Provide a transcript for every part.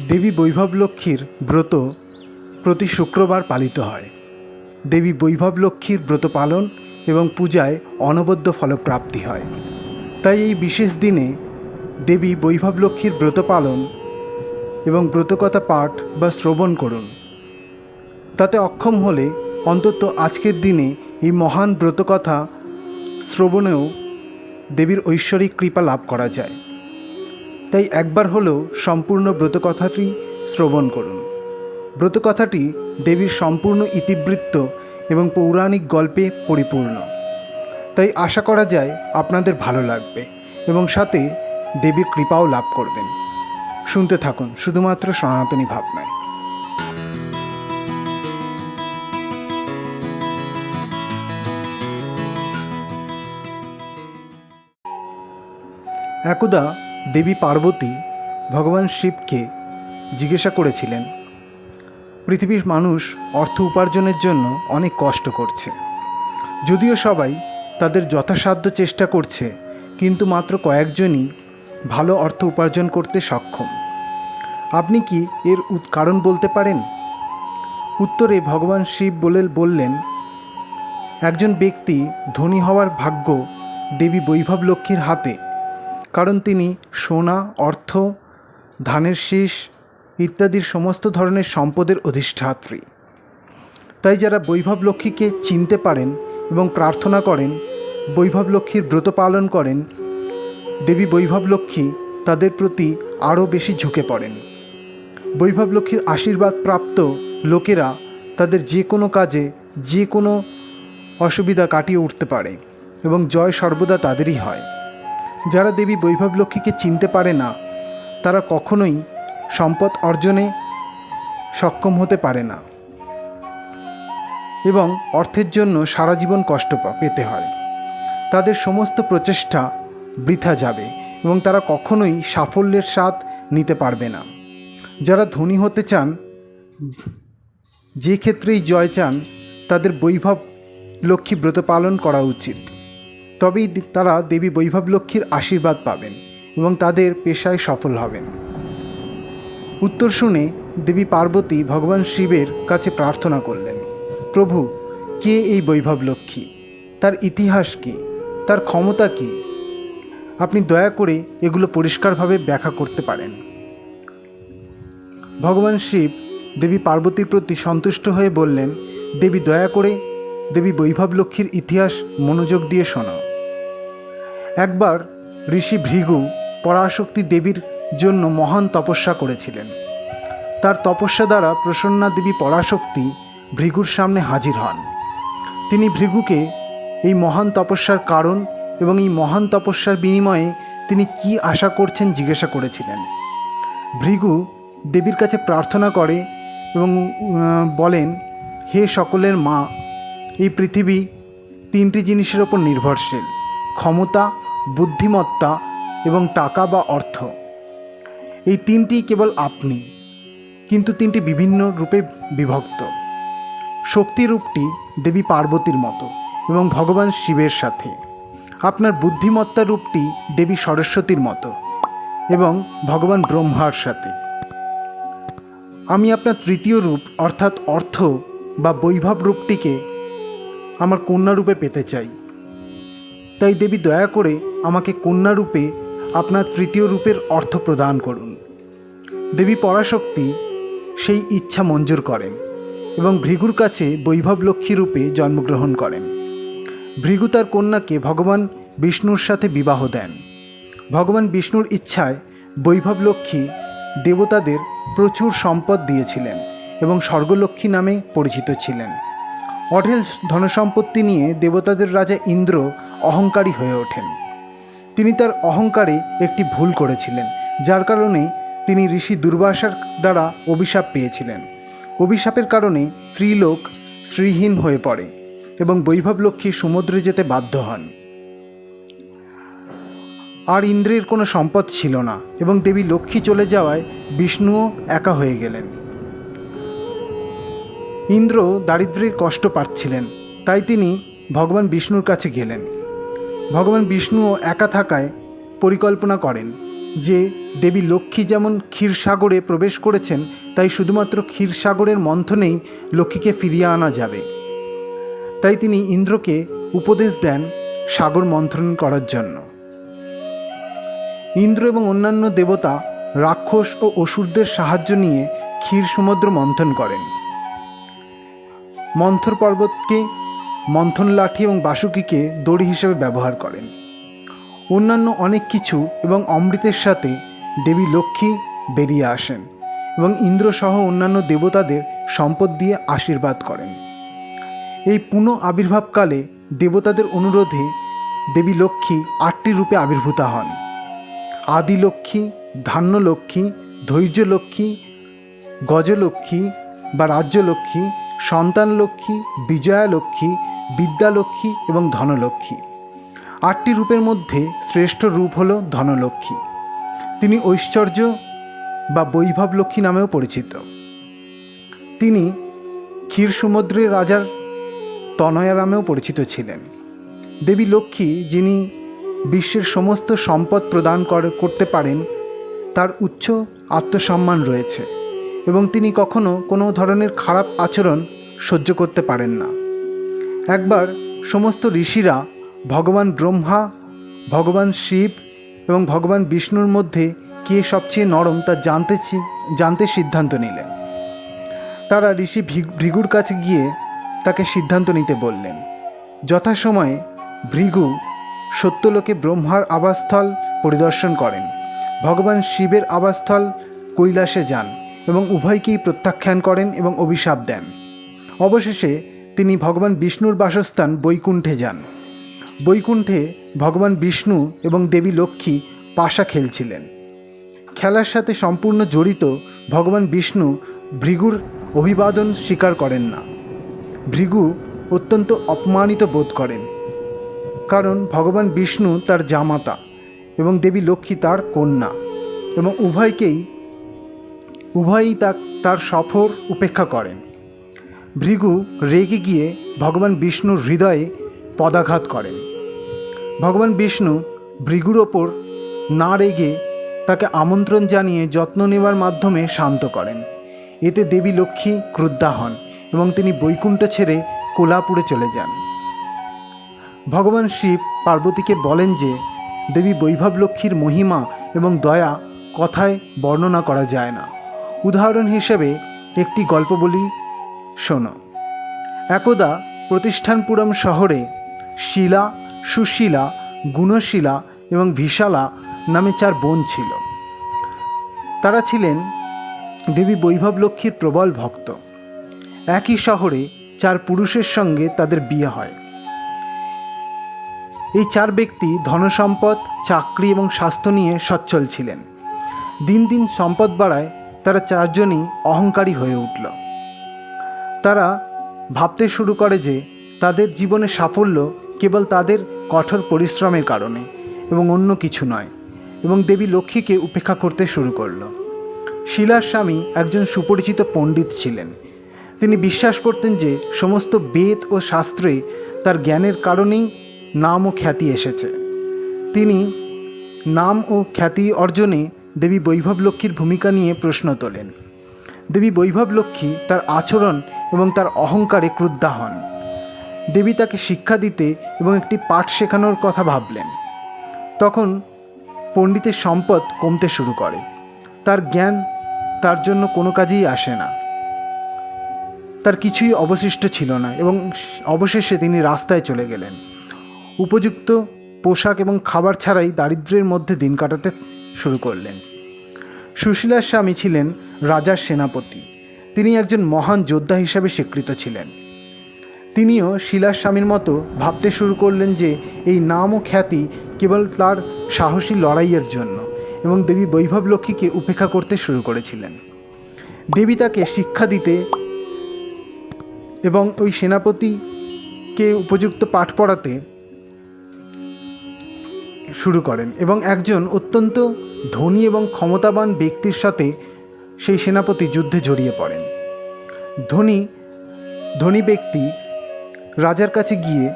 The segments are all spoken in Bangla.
দেবী বৈভব লক্ষ্মীর ব্রত প্রতি শুক্রবার পালিত হয়। দেবী বৈভব লক্ষ্মীর ব্রত পালন এবং পূজায় অনবদ্য ফলপ্রাপ্তি হয়। তাই এই বিশেষ দিনে দেবী বৈভব লক্ষ্মীর ব্রত পালন এবং ব্রতকথা পাঠ বা শ্রবণ করুন। তাতে অক্ষম হলে অন্তত আজকের দিনে এই মহান ব্রতকথা শ্রবণেও দেবীর ঐশ্বরিক কৃপা লাভ করা যায়। তাই একবার হলেও সম্পূর্ণ ব্রতকথাটি শ্রবণ করুন। ব্রতকথাটি দেবীর সম্পূর্ণ ইতিবৃত্ত এবং পৌরাণিক গল্পে পরিপূর্ণ। তাই আশা করা যায় আপনাদের ভালো লাগবে এবং সাথে দেবীর কৃপাও লাভ করবেন। শুনতে থাকুন, শুধুমাত্র সনাতনী ভাবনায়। একদা দেবী পার্বতী ভগবান শিবকে জিজ্ঞাসা করেছিলেন, পৃথিবীর মানুষ অর্থ উপার্জনের জন্য অনেক কষ্ট করছে। যদিও সবাই তাদের যথাসাধ্য চেষ্টা করছে, কিন্তু মাত্র কয়েকজনই ভালো অর্থ উপার্জন করতে সক্ষম। আপনি কি এর কারণ বলতে পারেন? উত্তরে ভগবান শিব বলে, বললেন, একজন ব্যক্তি ধনী হওয়ার ভাগ্য দেবী বৈভব লক্ষ্মীর হাতে। কারণ তিনি সোনা, অর্থ, ধানের শীষ ইত্যাদির সমস্ত ধরনের সম্পদের অধিষ্ঠাত্রী। তাই যারা বৈভব লক্ষ্মীকে চিনতে পারেন এবং প্রার্থনা করেন বৈভব লক্ষ্মীর ব্রত পালন করেন, দেবী বৈভব লক্ষ্মী তাদের প্রতি আরও বেশি ঝুঁকে পড়েন। বৈভব লক্ষ্মীর আশীর্বাদ প্রাপ্ত লোকেরা তাদের যে কোনো কাজে যে কোনো অসুবিধা কাটিয়ে উঠতে পারে এবং জয় সর্বদা তাদেরই হয়। যারা দেবী বৈভব লক্ষ্মীকে চিনতে পারে না, তারা কখনোই সম্পদ অর্জনে সক্ষম হতে পারে না এবং অর্থের জন্য সারা জীবন কষ্ট পেতে হয়। তাদের সমস্ত প্রচেষ্টা বৃথা যাবে এবং তারা কখনোই সাফল্যের স্বাদ নিতে পারবে না। যারা ধনী হতে চান, যে ক্ষেত্রেই জয় চান, তাদের বৈভব লক্ষ্মী ব্রত পালন করা উচিত। তবেই তারা দেবী বৈভব লক্ষ্মীর আশীর্বাদ পাবেন এবং তাদের পেশায় সফল হবেন। উত্তর শুনে দেবী পার্বতী ভগবান শিবের কাছে প্রার্থনা করলেন, প্রভু, কে এই বৈভব লক্ষ্মী? তার ইতিহাস কি? তার ক্ষমতা কি? আপনি দয়া করে এগুলো পরিষ্কারভাবে ব্যাখ্যা করতে পারেন। ভগবান শিব দেবী পার্বতীর প্রতি সন্তুষ্ট হয়ে বললেন, দেবী দয়া করে দেবী বৈভব লক্ষ্মীর ইতিহাস মনোযোগ দিয়ে শোনো একবার ঋষি ভৃগু পরাশক্তি দেবীর জন্য মহান তপস্যা করেছিলেন। তার তপস্যা দ্বারা প্রসন্না দেবী পরাশক্তি ভৃগুর সামনে হাজির হন। তিনি ভৃগুকে এই মহান তপস্যার কারণ এবং এই মহান তপস্যার বিনিময়ে তিনি কি আশা করছেন জিজ্ঞাসা করেছিলেন। ভৃগু দেবীর কাছে প্রার্থনা করে এবং বলেন, হে সকলের মা, এই পৃথিবী তিনটি জিনিসের ওপর নির্ভরশীল। ক্ষমতা বুদ্ধিমত্তা এবং টাকা বা অর্থ। এই তিনটি কেবল আপনি, কিন্তু তিনটি বিভিন্ন রূপে বিভক্ত। শক্তি রূপটি দেবী পার্বতীর মতো এবং ভগবান শিবের সাথে। আপনার বুদ্ধিমত্তা রূপটি দেবী সরস্বতীর মতো এবং ভগবান ব্রহ্মার সাথে। আমি আপনার তৃতীয় রূপ, অর্থাৎ অর্থ বা বৈভব রূপটিকে আমার কন্যা রূপে পেতে চাই। তাই দেবী দয়া করে আমাকে কন্যা রূপে আপনার তৃতীয় রূপের অর্থ প্রদান করুন। দেবী পরাশক্তি সেই ইচ্ছা মঞ্জুর করেন এবং ভৃগুর কাছে বৈভব লক্ষ্মী রূপে জন্মগ্রহণ করেন। ভৃগু তার কন্যাকে ভগবান বিষ্ণুর সাথে বিবাহ দেন। ভগবান বিষ্ণুর ইচ্ছায় বৈভব লক্ষ্মী দেবতাদের প্রচুর সম্পদ দিয়েছিলেন এবং স্বর্গলক্ষ্মী নামে পরিচিত ছিলেন। অঢেল ধনসম্পত্তি নিয়ে দেবতাদের রাজা ইন্দ্র অহংকারী হয়ে ওঠেন। তিনি তার অহংকারে একটি ভুল করেছিলেন, যার কারণে তিনি ঋষি দুর্বাসার দ্বারা অভিশাপ পেয়েছিলেন। অভিশাপের কারণে স্ত্রীলোক শ্রীহীন হয়ে পড়ে এবং বৈভব লক্ষ্মী সমুদ্রে যেতে বাধ্য হন। আর ইন্দ্রের কোনো সম্পদ ছিল না এবং দেবী লক্ষ্মী চলে যাওয়ায় বিষ্ণুও একা হয়ে গেলেন। ইন্দ্র দারিদ্র্যের কষ্ট পাচ্ছিলেন, তাই তিনি ভগবান বিষ্ণুর কাছে গেলেন। ভগবান বিষ্ণুও একা থাকায় পরিকল্পনা করেন যে, দেবী লক্ষ্মী যেমন ক্ষীরসাগরে প্রবেশ করেছেন, তাই শুধুমাত্র ক্ষীরসাগরের মন্থনেই লক্ষ্মীকে ফিরিয়ে আনা যাবে। তাই তিনি ইন্দ্রকে উপদেশ দেন সাগর মন্থন করার জন্য। ইন্দ্র এবং অন্যান্য দেবতা, রাক্ষস ও অসুরদের সাহায্য নিয়ে ক্ষীর সমুদ্র মন্থন করেন। মন্থর পর্বতকে মন্থন লাঠি এবং বাসুকিকে দড়ি হিসেবে ব্যবহার করেন। অন্যান্য অনেক কিছু এবং অমৃতের সাথে দেবী লক্ষ্মী বেরিয়ে আসেন এবং ইন্দ্রসহ অন্যান্য দেবতাদের সম্পদ দিয়ে আশীর্বাদ করেন। এই পুনঃ আবির্ভাবকালে দেবতাদের অনুরোধে দেবী লক্ষ্মী আটটি রূপে আবির্ভূতা হন। আদি লক্ষ্মী, ধান্য লক্ষ্মী, ধৈর্য লক্ষ্মী গজলক্ষ্মী বা রাজ্যলক্ষ্মী সন্তান লক্ষ্মী, বিজয়া লক্ষ্মী বিদ্যালক্ষ্মী এবং ধনলক্ষ্মী। আটটি রূপের মধ্যে শ্রেষ্ঠ রূপ হল ধনলক্ষ্মী। তিনি ঐশ্বর্য বা বৈভব লক্ষ্মী নামেও পরিচিত। তিনি ক্ষীর সমুদ্রের রাজার তনয়া নামেও পরিচিত ছিলেন। দেবী লক্ষ্মী যিনি বিশ্বের সমস্ত সম্পদ প্রদান কর- করতে পারেন, তার উচ্চ আত্মসম্মান রয়েছে। এবং তিনি কখনো কোনো ধরনের খারাপ আচরণ সহ্য করতে পারেন না। একবার সমস্ত ঋষিরা ভগবান ব্রহ্মা, ভগবান শিব এবং ভগবান বিষ্ণুর মধ্যে কে সবচেয়ে নরম তা জানতে জানতে সিদ্ধান্ত নিলেন। তারা ঋষি ভৃগুর কাছে গিয়ে তাকে সিদ্ধান্ত নিতে বললেন, যথাসময়ে ভৃগু সত্যলোকে ব্রহ্মার আবাসস্থল পরিদর্শন করেন। ভগবান শিবের আবাসস্থল কৈলাসে যান। এবং উভয়কেই প্রত্যাখ্যান করেন এবং অভিশাপ দেন। অবশেষে তিনি ভগবান বিষ্ণুর বাসস্থান বৈকুণ্ঠে যান। বৈকুণ্ঠে ভগবান বিষ্ণু এবং দেবী লক্ষ্মী পাশা খেলছিলেন। খেলার সাথে সম্পূর্ণ জড়িত ভগবান বিষ্ণু ভৃগুর অভিবাদন স্বীকার করেন না। ভৃগু অত্যন্ত অপমানিত বোধ করেন। কারণ ভগবান বিষ্ণু তার জামাতা এবং দেবী লক্ষ্মী তার কন্যা এবং উভয়কেই উভয়ই তা তার সফর উপেক্ষা করেন। ভৃগু রেগে গিয়ে ভগবান বিষ্ণুর হৃদয়ে পদাঘাত করেন। ভগবান বিষ্ণু ভৃগুর ওপর না রেগে তাকে আমন্ত্রণ জানিয়ে যত্ন নেওয়ার মাধ্যমে শান্ত করেন। এতে দেবী লক্ষ্মী ক্রুদ্ধা হন এবং তিনি বৈকুণ্ঠ ছেড়ে কোলাপুরে চলে যান। ভগবান শিব পার্বতীকে বলেন যে, দেবী বৈভব লক্ষ্মীর মহিমা এবং দয়া কথায় বর্ণনা করা যায় না। উদাহরণ হিসেবে একটি গল্প বলি, শোনো। একদা প্রতিষ্ঠানপুরম শহরে শিলা, সুশীলা, গুণশীলা এবং ভিশালা নামে চার বোন ছিল। তারা ছিলেন দেবী বৈভব লক্ষ্মীর প্রবল ভক্ত। একই শহরে চার পুরুষের সঙ্গে তাদের বিয়ে হয়। এই চার ব্যক্তি ধনসম্পদ, চাকরি এবং স্বাস্থ্য নিয়ে সচ্ছল ছিলেন। দিন দিন সম্পদ বাড়ায় তারা চারজনই অহংকারী হয়ে উঠল। তারা ভাবতে শুরু করে যে তাদের জীবনে সাফল্য কেবল তাদের কঠোর পরিশ্রমের কারণে এবং অন্য কিছু নয় এবং দেবী লক্ষ্মীকে উপেক্ষা করতে শুরু করল। শিলার স্বামী একজন সুপরিচিত পণ্ডিত ছিলেন। তিনি বিশ্বাস করতেন যে সমস্ত বেদ ও শাস্ত্রে তার জ্ঞানের কারণেই নাম ও খ্যাতি এসেছে। তিনি নাম ও খ্যাতি অর্জনে দেবী বৈভব লক্ষ্মীর ভূমিকা নিয়ে প্রশ্ন তোলেন। দেবী বৈভব লক্ষ্মী তার আচরণ এবং তার অহংকারে ক্রুদ্ধা হন। দেবী তাকে শিক্ষা দিতে এবং একটি পাঠ শেখানোর কথা ভাবলেন। তখন পণ্ডিতের সম্পদ কমতে শুরু করে। তার জ্ঞান তার জন্য কোনো কাজেই আসে না। তার কিছুই অবশিষ্ট ছিল না এবং অবশেষে তিনি রাস্তায় চলে গেলেন। উপযুক্ত পোশাক এবং খাবার ছাড়াই দারিদ্র্যের মধ্যে দিন কাটাতে শুরু করলেন। সুশীলার স্বামী ছিলেন রাজার সেনাপতি। তিনি একজন মহান যোদ্ধা হিসাবে স্বীকৃত ছিলেন। তিনিও শিলার স্বামীর মতো ভাবতে শুরু করলেন যে এই নাম ও খ্যাতি কেবল তার সাহসী লড়াইয়ের জন্য এবং দেবী বৈভব লক্ষ্মীকে উপেক্ষা করতে শুরু করেছিলেন। দেবী তাকে শিক্ষা দিতে এবং ওই সেনাপতিকে উপযুক্ত পাঠ পড়াতে শুরু করেন এবং একজন অত্যন্ত ধনী এবং ক্ষমতাবান ব্যক্তির সাথে সেই সেনাপতি যুদ্ধে জড়িয়ে পড়েন। ধনী ধনী ব্যক্তি রাজার কাছে গিয়ে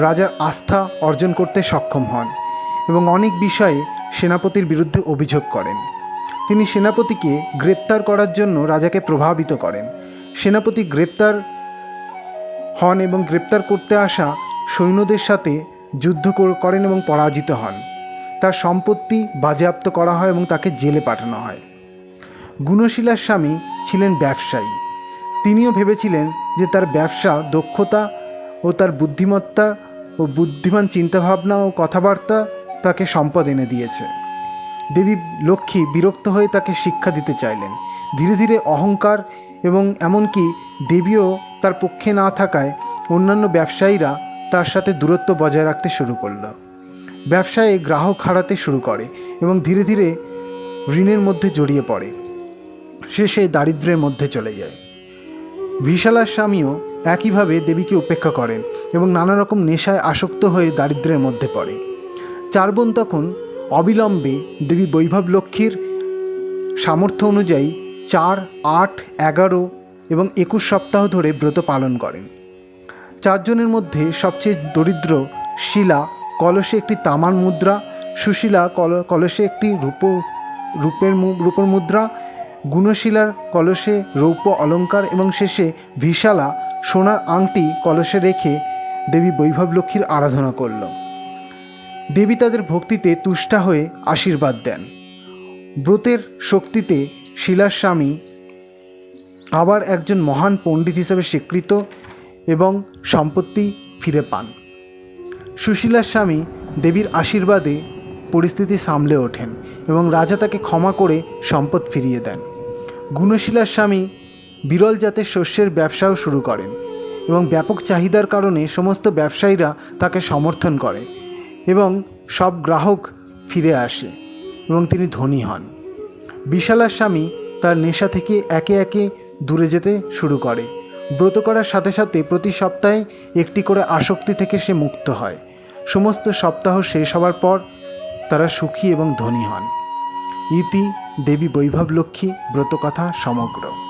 রাজার আস্থা অর্জন করতে সক্ষম হন এবং অনেক বিষয়ে সেনাপতির বিরুদ্ধে অভিযোগ করেন। তিনি সেনাপতিকে গ্রেপ্তার করার জন্য রাজাকে প্রভাবিত করেন। সেনাপতি গ্রেপ্তার হন এবং গ্রেপ্তার করতে আসা সৈন্যদের সাথে যুদ্ধ করেন এবং পরাজিত হন। তার সম্পত্তি বাজেয়াপ্ত করা হয় এবং তাকে জেলে পাঠানো হয়। গুণশীলার স্বামী ছিলেন ব্যবসায়ী। তিনিও ভেবেছিলেন যে তার ব্যবসা দক্ষতা ও তার বুদ্ধিমত্তা ও বুদ্ধিমান চিন্তাভাবনা ও কথাবার্তা তাকে সম্পদ এনে দিয়েছে। দেবী লক্ষ্মী বিরক্ত হয়ে তাকে শিক্ষা দিতে চাইলেন। ধীরে ধীরে অহংকার এবং এমনকি দেবীও তার পক্ষে না থাকায় অন্যান্য ব্যবসায়ীরা তার সাথে দূরত্ব বজায় রাখতে শুরু করল। ব্যবসায়ে গ্রাহক হারাতে শুরু করে এবং ধীরে ধীরে ঋণের মধ্যে জড়িয়ে পড়ে। সে সেই দারিদ্র্যের মধ্যে চলে যায়। বিশালার স্বামীও একইভাবে দেবীকে উপেক্ষা করেন এবং নানা রকম নেশায় আসক্ত হয়ে দারিদ্র্যের মধ্যে পড়ে। চার বোন তখন অবিলম্বে দেবী বৈভব লক্ষ্মীর সামর্থ্য অনুযায়ী চার, আট, এগারো এবং একুশ সপ্তাহ ধরে ব্রত পালন করেন। চারজনের মধ্যে সবচেয়ে দরিদ্র শিলা, কলসে একটি তামার মুদ্রা, সুশীলা, কল, কলসে একটি রূপ, রূপের রূপর মুদ্রা গুণশিলার কলসে রৌপ্য অলংকার এবং শেষে ভিশালা, সোনার আংটি কলসে রেখে দেবী বৈভব লক্ষ্মীর আরাধনা করল। দেবী তাদের ভক্তিতে তুষ্টা হয়ে আশীর্বাদ দেন। ব্রতের শক্তিতে শিলার স্বামী আবার একজন মহান পণ্ডিত হিসেবে স্বীকৃত এবং সম্পত্তি ফিরে পান। সুশীলার স্বামী দেবীর আশীর্বাদে পরিস্থিতি সামলে ওঠেন এবং রাজা তাকে ক্ষমা করে সম্পদ ফিরিয়ে দেন। গুণশীলার স্বামী বিরল জাতের শস্যের ব্যবসাও শুরু করেন এবং ব্যাপক চাহিদার কারণে সমস্ত ব্যবসায়ীরা তাকে সমর্থন করে এবং সব গ্রাহক ফিরে আসে এবং তিনি ধনী হন। বিশালার স্বামী তার নেশা থেকে একে একে দূরে যেতে শুরু করে। ব্রত করার সাথে সাথে প্রতি সপ্তাহে একটি করে আসক্তি থেকে সে মুক্ত হয়। সমস্ত সপ্তাহ শেষ হওয়ার পর তারা সুখী এবং ধনী হন। ইতি, দেবী বৈভব লক্ষ্মী, ব্রতকথা সমগ্র।